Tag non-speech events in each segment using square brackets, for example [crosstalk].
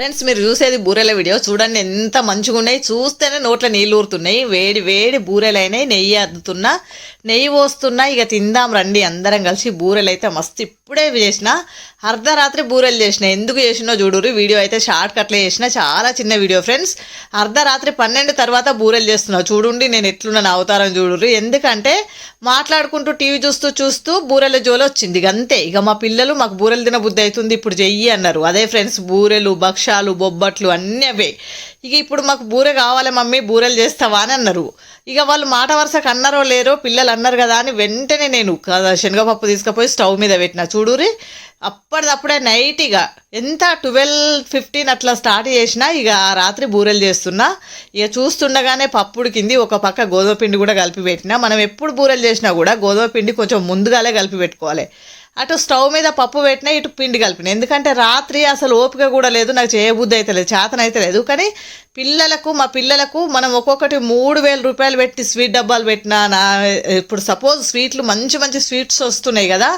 Friends మీరు చూసేది బూరెల video చూడండి ఎంత మంచిగా ఉన్నాయి. చూస్తేనే నోట్ల నీళ్ళు ఊరుతున్నాయి. వేడి వేడి బూరెలైనాయి. నెయ్యి అద్దుతున్నా నెయ్యి పోస్తున్నా. ఇక తిందాం రండి. అందరం కలిసి బూరెలు అయితే మస్తు. ఇప్పుడే చేసిన. అర్ధరాత్రి బూరెలు చేసిన ఎందుకు చేసినో చూడురు వీడియో అయితే షార్ట్ కట్లే చేసిన చాలా చిన్న వీడియో ఫ్రెండ్స్. అర్ధరాత్రి పన్నెండు తర్వాత బూరెలు చేస్తున్నావు. చూడండి నేను ఎట్లున్న నా అవతారం చూడురు ఎందుకంటే మాట్లాడుకుంటూ టీవీ చూస్తూ చూస్తూ బూరెల జోలు వచ్చింది. ఇక అంతే. ఇక మా పిల్లలు మాకు బూరెలు తిన బుద్ధి అవుతుంది. ఇప్పుడు చెయ్యి అన్నారు. అదే ఫ్రెండ్స్ బూరెలు భక్షాలు బొబ్బట్లు అన్నీ అవే. ఇక ఇప్పుడు మాకు బూరె కావాలి మమ్మీ బూరెలు చేస్తావా అని అన్నారు. ఇక వాళ్ళు మాట వరుసకు అన్నారో లేరో పిల్లలు అన్నారు కదా అని వెంటనే నేను శనగపప్పు తీసుకుపోయి స్టవ్ మీద పెట్టిన. చూడురి అప్పటిదప్పుడే నైట్ ఇక ఎంత ట్వెల్వ్ ఫిఫ్టీన్ అట్లా స్టార్ట్ చేసినా ఇక ఆ రాత్రి బూరెలు చేస్తున్నా. ఇక చూస్తుండగానే పప్పుడు కింది ఒక పక్క గోధుమ పిండి కూడా కలిపి పెట్టినా. మనం ఎప్పుడు బూరెలు చేసినా కూడా గోధుమ పిండి కొంచెం ముందుగాలే కలిపి పెట్టుకోవాలి. అటు స్టవ్ మీద పప్పు పెట్టినా ఇటు పిండి కలిపిన. ఎందుకంటే రాత్రి అసలు ఓపిక కూడా లేదు. నాకు చేయబుద్ధి అయితే లేదు. చేతన అయితే లేదు. కానీ పిల్లలకు మా పిల్లలకు మనం ఒక్కొక్కటి మూడు వేల రూపాయలు పెట్టి స్వీట్ డబ్బాలు పెట్టినా నా ఇప్పుడు సపోజ్ స్వీట్లు మంచి మంచి స్వీట్స్ వస్తున్నాయి కదా.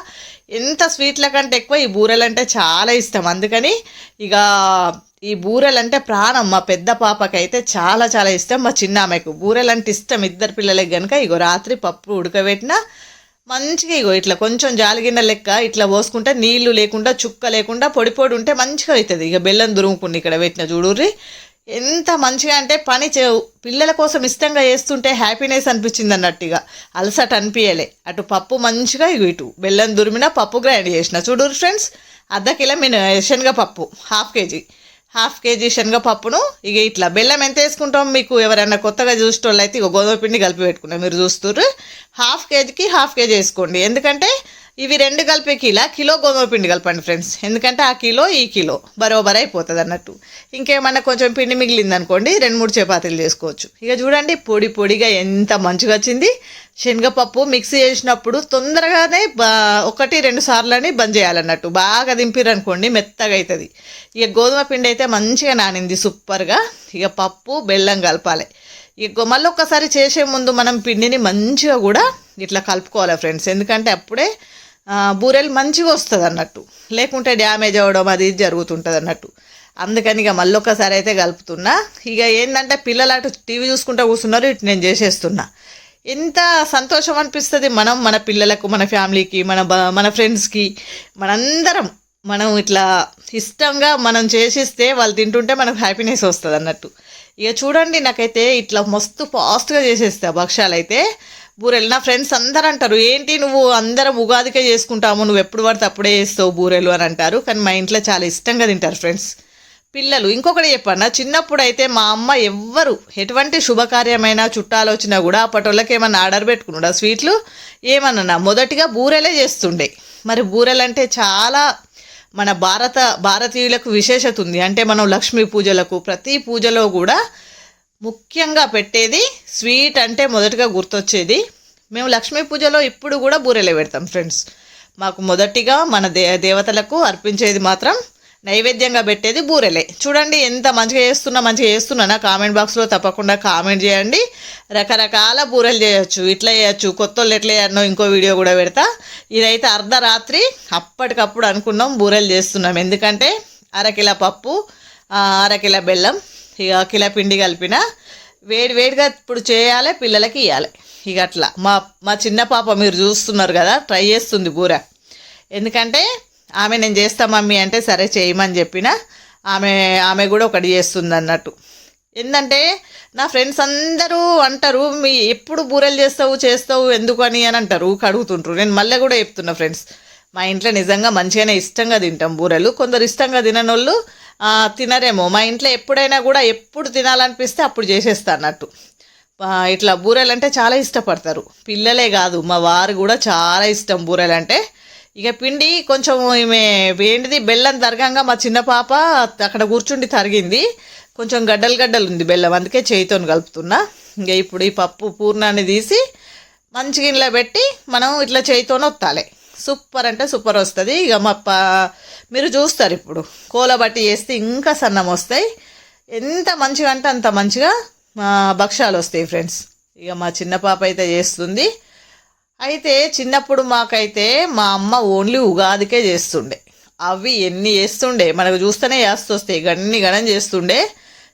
ఎంత స్వీట్ల కంటే ఎక్కువ ఈ బూరెలంటే చాలా ఇష్టం. అందుకని ఇక ఈ బూరెలంటే ప్రాణం మా పెద్ద పాపకైతే చాలా చాలా ఇష్టం. మా చిన్న ఆమెకు బూరెలంటే ఇష్టం. ఇద్దరు పిల్లలకి కనుక ఇగో రాత్రి పప్పు ఉడకబెట్టిన మంచిగా ఇగో ఇట్లా కొంచెం జాలిగిన్న లెక్క ఇట్లా పోసుకుంటే నీళ్ళు లేకుండా చుక్క లేకుండా పొడి పొడి ఉంటే మంచిగా అవుతుంది. ఇక బెల్లం దురుముకుని ఇక్కడ పెట్టిన చూడుర్రి. ఎంత మంచిగా అంటే పని చే పిల్లల కోసం ఇష్టంగా చేస్తుంటే హ్యాపీనెస్ అనిపించింది అన్నట్టుగా. అలసట అనిపించలే అటు పప్పు మంచిగా ఇటు బెల్లం దురిమిన పప్పు గ్రైండ్ చేసిన. చూడు ఫ్రెండ్స్ అర్ధ కిలో మిన శనగపప్పు హాఫ్ కేజీ. హాఫ్ కేజీ శనగపప్పును ఇక ఇట్లా బెల్లం ఎంత వేసుకుంటాం మీకు? ఎవరైనా కొత్తగా చూసేటోళ్ళు అయితే ఇక గోధుమ పిండి కలిపి పెట్టుకున్నాం. మీరు చూస్తున్నారు హాఫ్ కేజీకి హాఫ్ కేజీ వేసుకోండి. ఎందుకంటే ఇవి రెండు కలిపే కిలో కిలో గోధుమ పిండి కలపండి ఫ్రెండ్స్ ఎందుకంటే ఆ కిలో ఈ కిలో. బరోబర్ అయిపోతుంది అన్నట్టు. ఇంకేమన్నా కొంచెం పిండి మిగిలింది అనుకోండి రెండు మూడు చపాతీలు చేసుకోవచ్చు. ఇక చూడండి పొడి పొడిగా ఎంత మంచిగా వచ్చింది. శనగపప్పు మిక్సీ చేసినప్పుడు తొందరగానే ఒకటి రెండు సార్లని బంద్ చేయాలన్నట్టు. బాగా దింపిర్రు అనుకోండి మెత్తగా అవుతుంది ఇక గోధుమ పిండి అయితే మంచిగా నానింది సూపర్గా ఇక పప్పు బెల్లం కలపాలి. ఇక మళ్ళీ ఒక్కసారి చేసే ముందు మనం పిండిని మంచిగా కూడా ఇట్లా కలుపుకోవాలి ఫ్రెండ్స్ ఎందుకంటే అప్పుడే బూరెలు మంచిగా వస్తుంది అన్నట్టు. లేకుంటే డ్యామేజ్ అవ్వడం అది జరుగుతుంటుంది అన్నట్టు. అందుకని ఇక మళ్ళీ ఒక్కసారి అయితే కలుపుతున్నా. ఇక ఏంటంటే పిల్లలు అటు టీవీ చూసుకుంటూ కూర్చున్నారు ఇటు నేను చేసేస్తున్నా. ఎంత సంతోషం అనిపిస్తుంది మనం మన పిల్లలకు మన ఫ్యామిలీకి మన బ- మన ఫ్రెండ్స్కి. మనందరం మనం ఇట్లా ఇష్టంగా మనం చేసిస్తే వాళ్ళు తింటుంటే మనకు హ్యాపీనెస్ వస్తుంది అన్నట్టు. ఇక చూడండి నాకైతే ఇట్లా మస్తు ఫాస్ట్గా చేసేస్తా భక్ష్యాలు అయితే బూరెలు. నా ఫ్రెండ్స్ అందరు అంటారు ఏంటి నువ్వు అందరం ఉగాదికే చేసుకుంటాము నువ్వు ఎప్పుడు పడితే అప్పుడే చేస్తావు బూరెలు అని అంటారు. కానీ మా ఇంట్లో చాలా ఇష్టంగా తింటారు ఫ్రెండ్స్. పిల్లలు ఇంకొకటి చెప్పన్నా చిన్నప్పుడు అయితే మా అమ్మ ఎవ్వరు ఎటువంటి శుభకార్యమైన చుట్టాలు వచ్చినా కూడా అప్పటోళ్ళకి ఏమన్నా ఆర్డర్ పెట్టుకున్నాడు స్వీట్లు? ఏమన్నా మొదటిగా బూరెలే చేస్తుండే. మరి బూరెలు అంటే చాలా మన భారత భారతీయులకు విశేషత ఉంది. అంటే మనం లక్ష్మీ పూజలకు ప్రతి పూజలో కూడా ముఖ్యంగా పెట్టేది స్వీట్ అంటే మొదటగా గుర్తొచ్చేది. మేము లక్ష్మీ పూజలో ఇప్పుడు కూడా బూరెలే పెడతాం ఫ్రెండ్స్. మాకు మొదటిగా మన దే దేవతలకు అర్పించేది మాత్రం నైవేద్యంగా పెట్టేది బూరెలే. చూడండి ఎంత మంచిగా చేస్తున్నా మంచిగా చేస్తున్నానా కామెంట్ బాక్స్లో తప్పకుండా కామెంట్ చేయండి. రకరకాల బూరెలు చేయొచ్చు ఇట్లా చేయొచ్చు కొత్త వాళ్ళు ఎట్లా చేయనో ఇంకో వీడియో కూడా పెడతా. ఇదైతే అర్ధరాత్రి అప్పటికప్పుడు అనుకున్నాం బూరెలు చేస్తున్నాం. ఎందుకంటే అరకిల పప్పు అరకిల బెల్లం ఇక కిలో పిండి కలిపిన వేడి వేడిగా ఇప్పుడు చేయాలి పిల్లలకి ఇవ్వాలి ఇక అట్లా. మా మా చిన్న పాప మీరు చూస్తున్నారు కదా ట్రై చేస్తుంది బూర ఎందుకంటే ఆమె నేను చేస్తా మమ్మీ అంటే సరే చేయమని చెప్పిన ఆమె ఆమె కూడా ఒకటి చేస్తుంది అన్నట్టు. ఏంటంటే నా ఫ్రెండ్స్ అందరూ అంటారు మీ ఎప్పుడు బూరెలు చేస్తావు చేస్తావు ఎందుకు అని అని అంటారు కడుగుతుంటారు నేను మళ్ళీ కూడా చెప్తున్నా ఫ్రెండ్స్ మా ఇంట్లో నిజంగా మంచిగానే ఇష్టంగా తింటాం బూరెలు. కొందరు ఇష్టంగా తిననోళ్ళు తినరేమో. మా ఇంట్లో ఎప్పుడైనా కూడా ఎప్పుడు తినాలనిపిస్తే అప్పుడు చేసేస్తా అన్నట్టు. ఇట్లా బూరెలు అంటే చాలా ఇష్టపడతారు. పిల్లలే కాదు మా వారు కూడా చాలా ఇష్టం బూరెలు అంటే ఇక పిండి కొంచెం ఈమె ఏంటిది బెల్లం తరగంగా మా చిన్న పాప అక్కడ కూర్చుండి తరిగింది. కొంచెం గడ్డలు గడ్డలు ఉంది బెల్లం అందుకే చేయితో కలుపుతున్నా. ఇక ఇప్పుడు ఈ పప్పు పూర్ణాన్ని తీసి మంచి గిన్నెలో పెట్టి మనం ఇట్లా చేయితోనే వత్తాలి సూపర్ అంటే సూపర్ వస్తుంది. ఇక మా ప మీరు చూస్తారు ఇప్పుడు. కోల బట్టి చేస్తే ఇంకా సన్నం వస్తాయి. ఎంత మంచిగా అంటే అంత మంచిగా మా భక్షాలు వస్తాయి ఫ్రెండ్స్. ఇక మా చిన్న పాప అయితే చేస్తుంది. అయితే చిన్నప్పుడు మాకైతే మా అమ్మ ఓన్లీ ఉగాదికే చేస్తుండే. అవి ఎన్ని చేస్తుండే? మనకు చూస్తేనే వేస్తొస్తాయి గన్ని గణం చేస్తుండే.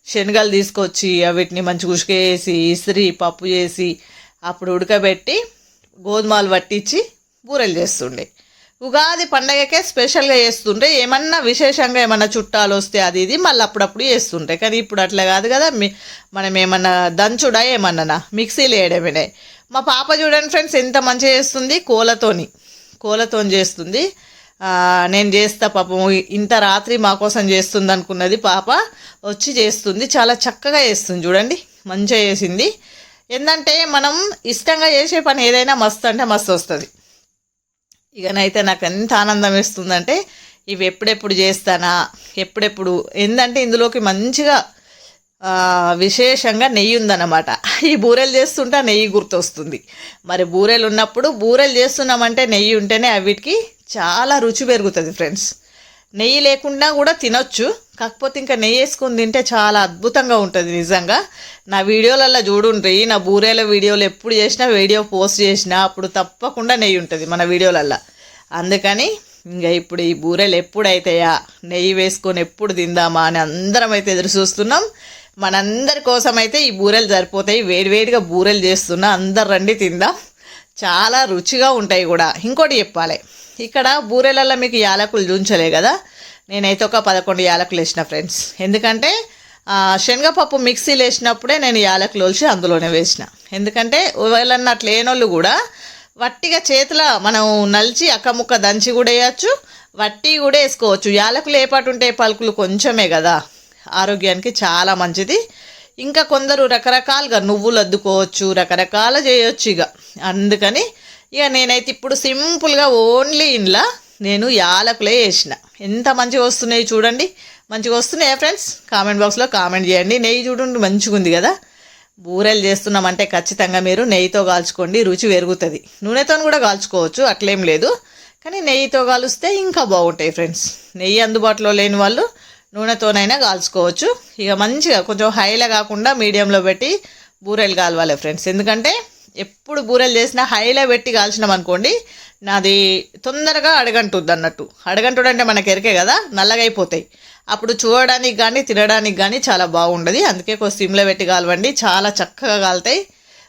శనగలు తీసుకొచ్చి వీటిని మంచి ఉసుకేసి ఇసిరి పప్పు చేసి అప్పుడు ఉడకబెట్టి గోధుమలు పట్టించి బూరెలు చేస్తుండే. ఉగాది పండగకే స్పెషల్గా చేస్తుంటే ఏమన్నా విశేషంగా ఏమన్నా చుట్టాలు వస్తే అది ఇది మళ్ళీ అప్పుడప్పుడు చేస్తుండే. కానీ ఇప్పుడు అట్లా కాదు కదా మీ మనం ఏమన్నా దంచుడా ఏమన్నా మిక్సీలు వేయడమేనే. మా పాప చూడండి ఫ్రెండ్స్ ఎంత మంచిగా చేస్తుంది? కోలతోని. కోలతోని చేస్తుంది. నేను చేస్తా పాపం. ఇంత రాత్రి మా కోసం చేస్తుంది అనుకున్నది పాప. వచ్చి చేస్తుంది. చాలా చక్కగా చేస్తుంది చూడండి. మంచిగా చేసింది. ఏంటంటే మనం ఇష్టంగా చేసే పని ఏదైనా మస్తు అంటే మస్తు వస్తుంది. ఇకనైతే నాకు ఎంత ఆనందం వేస్తుందంటే ఇవి ఎప్పుడెప్పుడు చేస్తానా ఎప్పుడెప్పుడు ఏంటంటే ఇందులోకి మంచిగా విశేషంగా నెయ్యి ఉందన్నమాట. ఈ బూరెలు చేస్తుంటే ఆ నెయ్యి గుర్తొస్తుంది. మరి బూరెలు ఉన్నప్పుడు బూరెలు చేస్తున్నామంటే నెయ్యి ఉంటేనే అవిటికి చాలా రుచి పెరుగుతుంది ఫ్రెండ్స్. నెయ్యి లేకుండా కూడా తినొచ్చు. కాకపోతే ఇంకా నెయ్యి వేసుకొని తింటే చాలా అద్భుతంగా ఉంటుంది నిజంగా. నా వీడియోలలో చూడుండ్రి నా బూరెల వీడియోలు ఎప్పుడు చేసినా వీడియో పోస్ట్ చేసినా అప్పుడు తప్పకుండా నెయ్యి ఉంటుంది మన వీడియోలల్లో. అందుకని ఇంకా ఇప్పుడు ఈ బూరెలు ఎప్పుడు అవుతాయా నెయ్యి వేసుకొని ఎప్పుడు తిందామా అని అందరం అయితే ఎదురు చూస్తున్నాం. మనందరి కోసం అయితే ఈ బూరెలు సరిపోతాయి. వేడివేడిగా బూరెలు చేస్తున్నా అందరు రండి తిందాం. చాలా రుచిగా ఉంటాయి కూడా. ఇంకోటి చెప్పాలి. ఇక్కడ బూరెలలో మీకు యాలకులు చూంచలే కదా? నేనైతే ఒక పదకొండు యాలకులు వేసిన ఫ్రెండ్స్. ఎందుకంటే శనగపప్పు మిక్సీలు వేసినప్పుడే నేను యాలకులు ఒలిచి అందులోనే వేసిన. ఎందుకంటే ఎవరన్నా అట్లా లేనోళ్ళు కూడా వట్టిగా చేతిలో మనం నలిచి అక్కముక్క దంచి కూడా వేయచ్చు వట్టి కూడా వేసుకోవచ్చు. యాలకులు ఏ పాటు ఉంటే పలుకులు కొంచెమే కదా. ఆరోగ్యానికి చాలా మంచిది. ఇంకా కొందరు రకరకాలుగా నువ్వులు అద్దుకోవచ్చు రకరకాల చేయొచ్చు ఇక అందుకని ఇక నేనైతే ఇప్పుడు సింపుల్గా ఓన్లీ ఇంట్లో నేను యాలకులే వేసిన ఎంత మంచిగా వస్తున్నాయి చూడండి. మంచిగా వస్తున్నాయా ఫ్రెండ్స్? కామెంట్ బాక్స్లో కామెంట్ చేయండి. నెయ్యి చూడండి మంచిగా ఉంది కదా. బూరెలు చేస్తున్నామంటే ఖచ్చితంగా మీరు నెయ్యితో కాల్చుకోండి రుచి పెరుగుతుంది. నూనెతో కూడా కాల్చుకోవచ్చు అట్లేం లేదు. కానీ నెయ్యితో కాలుస్తే ఇంకా బాగుంటాయి ఫ్రెండ్స్. నెయ్యి అందుబాటులో లేని వాళ్ళు నూనెతోనైనా కాల్చుకోవచ్చు. ఇక మంచిగా కొంచెం హైలో కాకుండా మీడియంలో పెట్టి బూరెలు కాలవాలి ఫ్రెండ్స్. ఎందుకంటే ఎప్పుడు బూరెలు చేసినా హైలో పెట్టి కాల్చినాం అనుకోండి నాది తొందరగా అడగంటుంది అన్నట్టు అడగంటుడు అంటే మనకి ఎరికే కదా నల్లగా అయిపోతాయి అప్పుడు చూడడానికి కానీ తినడానికి కానీ చాలా బాగుండదు. అందుకే కొంచెం సిమ్లో పెట్టి కాలవండి. చాలా చక్కగా కాలుతాయి.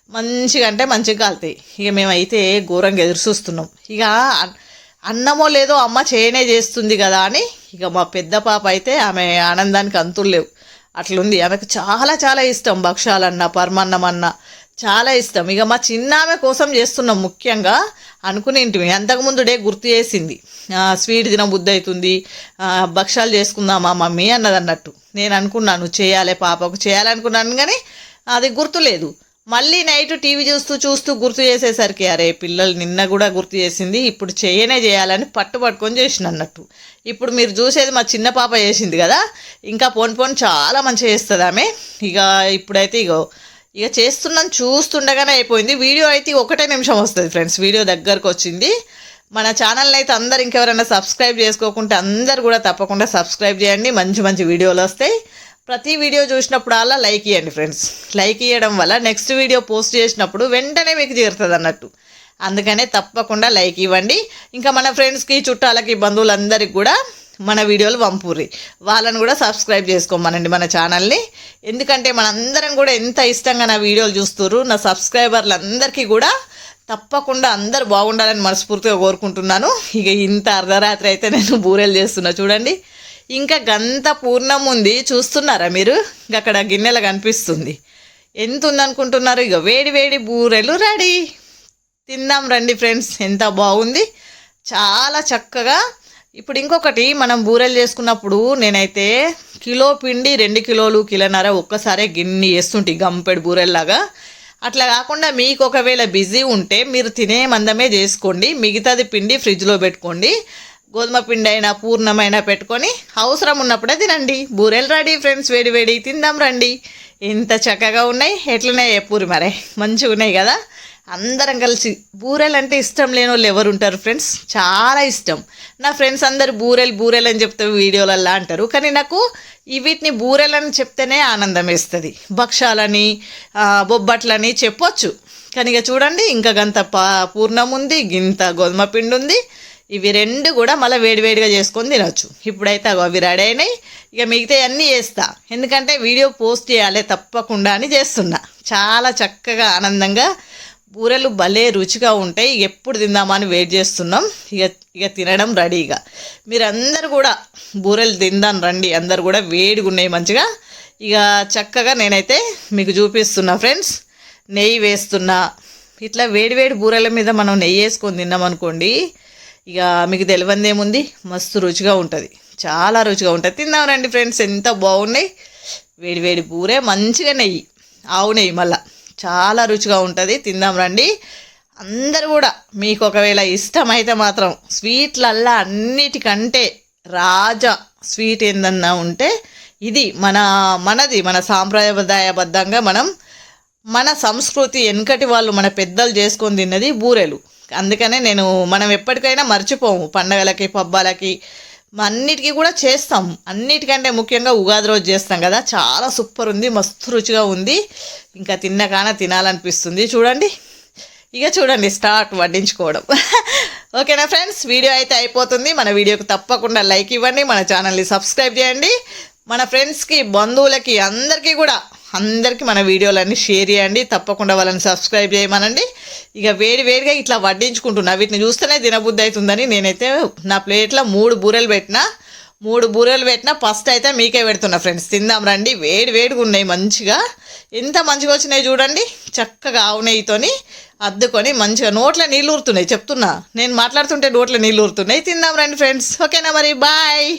మంచిగా అంటే మంచిగా కాలుతాయి. ఇక మేమైతే ఘోరంగా ఎదురు చూస్తున్నాం. ఇక అన్నమో లేదో అమ్మ చేయనే చేస్తుంది కదా అని ఇక మా పెద్ద పాప అయితే ఆమె ఆనందానికి అంతులు లేవు. అట్లుంది. ఆమెకు చాలా చాలా ఇష్టం భక్షాలన్నా పరమన్నం అన్నా చాలా ఇష్టం. ఇక మా చిన్న ఆమె కోసం చేస్తున్నాం ముఖ్యంగా అనుకునేంటివి అంతకుముందు డే గుర్తు చేసింది. స్వీట్ తిన బుద్ధి అవుతుంది. భక్షాలు చేసుకుందామా మమ్మీ అన్నది అన్నట్టు నేను అనుకున్నాను చేయాలి పాపకు చేయాలనుకున్నాను కానీ అది గుర్తులేదు మళ్ళీ నైట్ టీవీ చూస్తూ చూస్తూ గుర్తు చేసేసరికి అరే పిల్లలు నిన్న కూడా గుర్తు చేసింది ఇప్పుడు చేయనే చేయాలని పట్టు పట్టుకొని చేసిన అన్నట్టు. ఇప్పుడు మీరు చూసేది మా చిన్న పాప చేసింది కదా ఇంకా పోన్ పోన్ చాలా మంచిగా చేస్తుంది ఆమె. ఇక ఇప్పుడైతే ఇగో ఇక చేస్తున్నాను చూస్తుండగానే అయిపోయింది. వీడియో అయితే ఒకటే నిమిషం వస్తుంది ఫ్రెండ్స్. వీడియో దగ్గరకు వచ్చింది. మన ఛానల్ని అయితే అందరు ఇంకెవరైనా సబ్స్క్రైబ్ చేసుకోకుంటే అందరు కూడా తప్పకుండా సబ్స్క్రైబ్ చేయండి. మంచి మంచి వీడియోలు వస్తాయి. ప్రతి వీడియో చూసినప్పుడల్లా లైక్ ఇవ్వండి ఫ్రెండ్స్. లైక్ ఇవ్వడం వల్ల నెక్స్ట్ వీడియో పోస్ట్ చేసినప్పుడు వెంటనే మీకు చేరుతుంది అన్నట్టు. అందుకనే తప్పకుండా లైక్ ఇవ్వండి. ఇంకా మన ఫ్రెండ్స్కి చుట్టాలకి బంధువులందరికీ కూడా మన వీడియోలు పంపుర్రి వాళ్ళని కూడా సబ్స్క్రైబ్ చేసుకోమనండి మన ఛానల్ని ఎందుకంటే మనందరం కూడా ఎంత ఇష్టంగా నా వీడియోలు చూస్తున్నారు నా సబ్స్క్రైబర్లందరికీ కూడా తప్పకుండా అందరు బాగుండాలని మనస్ఫూర్తిగా కోరుకుంటున్నాను. ఇక ఇంత అర్ధరాత్రి అయితే నేను బూరెలు చేస్తున్నా చూడండి. ఇంకా గంత పూర్ణం ఉంది. చూస్తున్నారా మీరు? ఇంక అక్కడ గిన్నెలు కనిపిస్తుంది. ఎంత ఉందనుకుంటున్నారు? ఇక వేడి వేడి బూరెలు రెడీ. తిందాం రండి ఫ్రెండ్స్. ఎంత బాగుంది. చాలా చక్కగా ఇప్పుడు ఇంకొకటి మనం బూరెలు చేసుకున్నప్పుడు నేనైతే కిలో పిండి రెండు కిలోలు కిలోన్నర ఒక్కసారే గిన్నె వేస్తుంటే గంపెడు బూరెల్లాగా. అట్లా కాకుండా మీకు ఒకవేళ బిజీ ఉంటే మీరు తినే మందమే చేసుకోండి మిగతాది పిండి ఫ్రిడ్జ్లో పెట్టుకోండి. గోధుమ పిండి అయినా పూర్ణమైనా పెట్టుకొని అవసరం ఉన్నప్పుడే తినండి. బూరెలు రెడీ ఫ్రెండ్స్ వేడి వేడి తిందాం రండి. ఎంత చక్కగా ఉన్నాయి ఎట్లనే పూరి మరే? మంచిగా ఉన్నాయి కదా? అందరం కలిసి. బూరెలు అంటే ఇష్టం లేని వాళ్ళు ఎవరు ఉంటారు ఫ్రెండ్స్ చాలా ఇష్టం. నా ఫ్రెండ్స్ అందరు బూరెలు బూరెలు అని చెప్తే వీడియోలల్లా అంటారు. కానీ నాకు వీటిని బూరెలని చెప్తేనే ఆనందం వేస్తుంది. భక్షాలని బొబ్బట్లని చెప్పొచ్చు. కానీ ఇక చూడండి ఇంకా గంత పా పూర్ణం ఉంది గింత గోధుమ పిండి ఉంది. ఇవి రెండు కూడా మళ్ళీ వేడివేడిగా చేసుకొని తినొచ్చు. ఇప్పుడైతే అగో అవి రెడీ అయినాయి. ఇక మిగతా అన్నీ చేస్తా. ఎందుకంటే వీడియో పోస్ట్ చేయాలి తప్పకుండా అని చేస్తున్నా. చాలా చక్కగా ఆనందంగా బూరెలు భలే రుచిగా ఉంటాయి. ఎప్పుడు తిందామని వెయిట్ చేస్తున్నాం. ఇక ఇక తినడం రెడీగా. మీరందరూ కూడా బూరెలు తిందాం రండి. అందరు కూడా వేడిగా ఉన్నాయి మంచిగా. ఇక చక్కగా నేనైతే మీకు చూపిస్తున్నా ఫ్రెండ్స్. నెయ్యి వేస్తున్నా. ఇట్లా వేడివేడి బూరెల మీద మనం నెయ్యి వేసుకొని తిన్నాం అనుకోండి ఇక మీకు తెలియంది మస్తు రుచిగా ఉంటుంది. చాలా రుచిగా ఉంటుంది. తిందాం రండి ఫ్రెండ్స్. ఎంత బాగున్నాయి. వేడి వేడి బూరే మంచిగా నెయ్యి. ఆవు నెయ్యి మళ్ళా. చాలా రుచిగా ఉంటుంది. తిందాం రండి. అందరు కూడా మీకు ఒకవేళ ఇష్టమైతే మాత్రం స్వీట్లల్లా అన్నిటికంటే రాజా స్వీట్ ఏందన్నా ఉంటే ఇది మన మనది మన సాంప్రదాయబద్ధంగా మనం మన సంస్కృతి వెనకటి వాళ్ళు మన పెద్దలు చేసుకొని తిన్నది బూరెలు. అందుకనే నేను మనం ఎప్పటికైనా మర్చిపోము పండగలకి పబ్బాలకి అన్నిటికీ కూడా చేస్తాం. అన్నిటికంటే ముఖ్యంగా ఉగాది రోజు చేస్తాం కదా. చాలా సూపర్ ఉంది మస్తు రుచిగా ఉంది. ఇంకా తిన్నకాన తినాలనిపిస్తుంది. చూడండి. ఇక చూడండి స్టార్ట్ వడ్డించుకోవడం. [laughs] ఓకేనా ఫ్రెండ్స్? వీడియో అయితే అయిపోతుంది. మన వీడియోకి తప్పకుండా లైక్ ఇవ్వండి. మన ఛానల్ని సబ్స్క్రైబ్ చేయండి. మన ఫ్రెండ్స్కి బంధువులకి అందరికీ కూడా అందరికీ మన వీడియోలన్నీ షేర్ చేయండి. తప్పకుండా వాళ్ళని సబ్స్క్రైబ్ చేయమనండి. ఇక వేడి వేడిగా ఇట్లా వడ్డించుకుంటున్నా. వీటిని చూస్తేనే తినబుద్ధి అవుతుందని నేనైతే నా ప్లేట్లో మూడు బూరెలు పెట్టిన. మూడు బూరెలు పెట్టినా ఫస్ట్ అయితే మీకే పెడుతున్నా ఫ్రెండ్స్. తిందాం రండి. వేడి వేడిగా ఉన్నాయి మంచిగా. ఎంత మంచిగా వచ్చినాయి చూడండి. చక్కగా ఆవు నెయ్యితోని అద్దుకొని మంచిగా నోట్ల నీళ్ళు ఊరుతున్నాయి. చెప్తున్నా. నేను మాట్లాడుతుంటే నోట్ల నీళ్ళు ఊరుతున్నాయి. తిందాం రండి ఫ్రెండ్స్. ఓకేనా మరి? బాయ్.